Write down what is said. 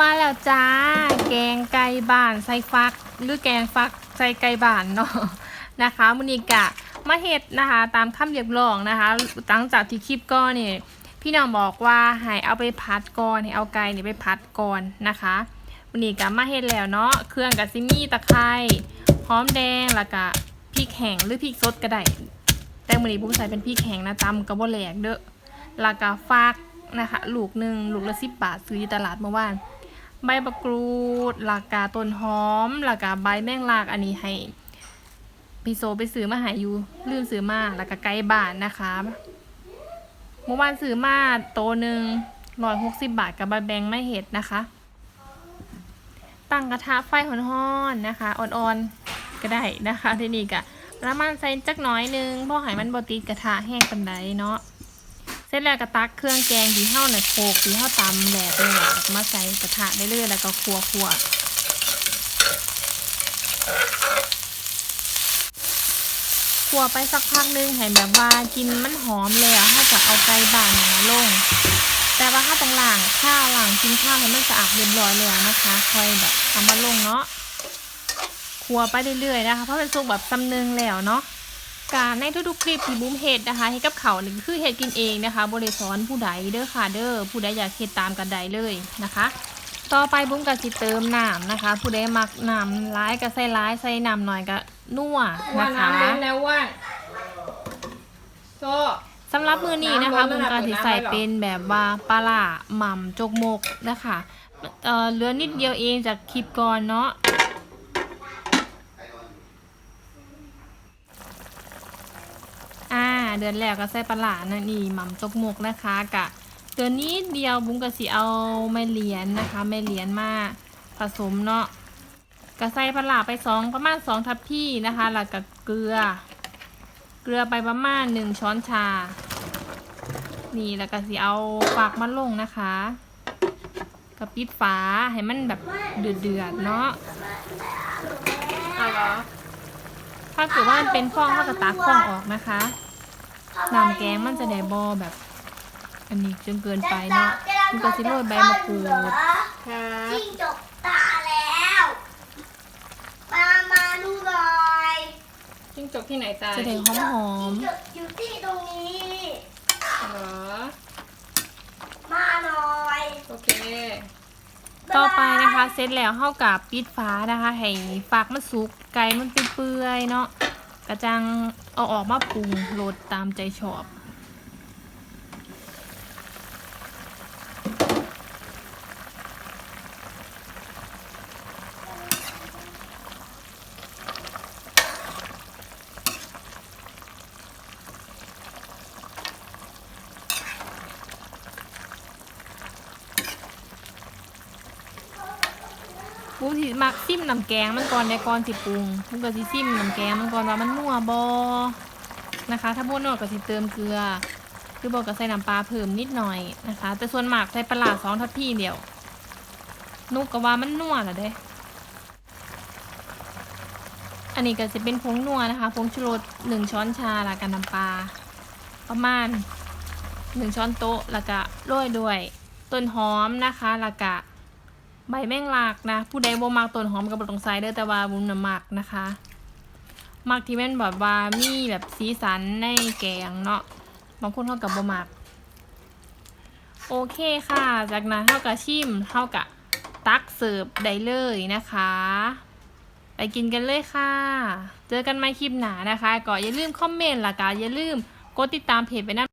มาแล้วจ้า แกงไก่บ้านใส่ฟัก หรือแกงฟักใส่ไก่บ้านเนาะนะคะมุนิกะมาเฮ็ดนะคะ ตามคำเรียกร้องนะคะหลังจากที่คลิปก่อนนี่ยพี่น้องบอกว่าให้เอาไปพัดก่อนให้เอาไก่เนี่ยไปพัดก่อนนะคะมุนิกะมาเฮ็ดแล้วเนาะเครื่องกับซิมี่ตะไคร้หอมแดงแล้วก็พริกแห้งหรือพริกสดก็ได้แต่มือนี้บุ้มใส่เป็นพริกแห้งนะตำกระบอกแหลกเด้อแล้วก็ฟักนะคะ ลูกหนึ่งลูกละสิบบาทซื้อที่ตลาดเมื่อวาน ใบมะกรูดหลากกาต้นหอมหลากกาใบแมงลากอันนี้ให้พี่โซไปซื้อมาหายอยู่ลืมซื้อมาแล้วก็ไก่บานนะคะเมื่อวานซื้อมาโตหนึ่งร้อยหกสิบบาทกับใบแบงไม่เห็ดนะคะ ตั้งกระทะไฟห่อนๆนะคะ อ่อนๆก็ได้นะคะที่นี้ก็ประมาณใส่จักหน้อยหนึงเพราะให้มันบติดกระทะแห้งปันไดเนาะ เสร็จแล้วก็ตักเครื่องแกงที่เฮาเนี่ยโขลกที่เฮาตำแหลกเลยอะมาใส่กระทะได้เลยแล้วก็คั่วคั่วคั่วไปสักพักหนึงให้แบบว่ากินมันหอมแล้วเฮาก็เอาไก่บ้านมาลง แต่ว่าเฮาต้องล้างข้าวล้างกินข้าวให้มันสะอาดเรียบร้อยแล้วนะคะค่อยแบบเอามาลงเนาะคั่วไปเรื่อยๆนะคะเพราะเป็นสุกแบบตำนึงแล้วเนาะ การในทุกๆคลิปที่บุ้มเฮ็ดนะคะให้กับเขาหนี่งคือเฮ็ดกินเองนะคะบริสอนผู้ใดเด้อค่ะเด้อผู้ใดอยากเฮ็ดตามกันใดเลยนะคะ ต่อไปบุ้มก็สิเติมน้ำนะคะ ผู้ใดมักน้ำร้ายก็ใส่ร้ายใส่น้ำหน่อยก็นัวนะคะแล้วว่าโซสำหรับมือนี้นะคะบุ้อนมก็นะสิใส่เป็นแบบว่าปลาร้าหม่ำจกมกนะคะเออเหลือนิดเดียวเองจากคลิปก่อนเนาะ อ่า เดือนแล้วก็ใส่ปลาหลานั่นนี่หม่ำจกมกนะคะกะเดือนนี้เดียวบุ้งกะสิเอาไม่เหรียญนะคะไม่เหรียญมาผสมเนาะกะใส่ปลาหลาไปสองประมาณสองทัพพี่นะคะแล้วก็เกลือ เกลือไปประมาณหนึ่งช้อนชา นี่แล้วก็สิเอาฝากมาลงนะคะกะปิดฝาให้มันแบบเดือดเดือดๆเนาะอาเหรถ้าเกิดว่ามันเป็นฟองก็จะตักฟองออกนะคะ น้ำแกงมันจะได้บอแบบ อันนี้จนเกินไปเนาะมันก็สิโรยใบมะกรูดครับจิ้งจกตาแล้ว มามาดูหน่อยจิ้งจกที่ไหนตายจะได้หอมหอมจิ้งจกอยู่ที่ตรงนี้เหรอมาหน่อยโอเคๆต่อไปนะคะเสร็จแล้วเข้ากับปิดฟ้านะคะ ให้ฝากมันสุกไก่มันเปื่อยๆเนาะ กระจังเอาออกมาปรุงรสตามใจชอบ บุ้งสิมักซิมน้ำแกงมันก่อนในก่อนสิปรุงบุ้งก็สิซิมน้ำแกงมันก่อนว่ามันนัวบอนะคะ ถ้าบ่นัวก็สิเติมเกลือ คือบอกก็ใส่น้ำปลาเพิ่มนิดหน่อยนะคะ แต่ส่วนมากใส่ปลาร้าสองทัพพี่เดียว นุกก็ว่ามันนัวแหละเด้อันนี้ก็จะเป็นผงนัวนะคะผงชูรสหนึ่งช้อนชาล้วกันน้ำปลาประมาณหนึ่งช้อนโต๊ะล้วก็โรยด้วยต้นหอมนะคะล้วก็ ใบแมงลักนะ ผู้ใดบ่มักต้นหอมกับบตรงไซเดอร์แต่ว่าบุญน่ะมักนะคะมักที่แม่นแบบว่ามีแบบสีสันในแกงเนาะบางคนเขากับบ่มักโอเคค่ะ จากนั้นเท่ากับชิมเท่ากับตักเสิร์ฟได้เลยนะคะ ไปกินกันเลยค่ะ เจอกันใหม่คลิปหนานะคะ ก็อย่าลืมคอมเมนต์ละกันอย่าลืมกดติดตามเพจไปนะ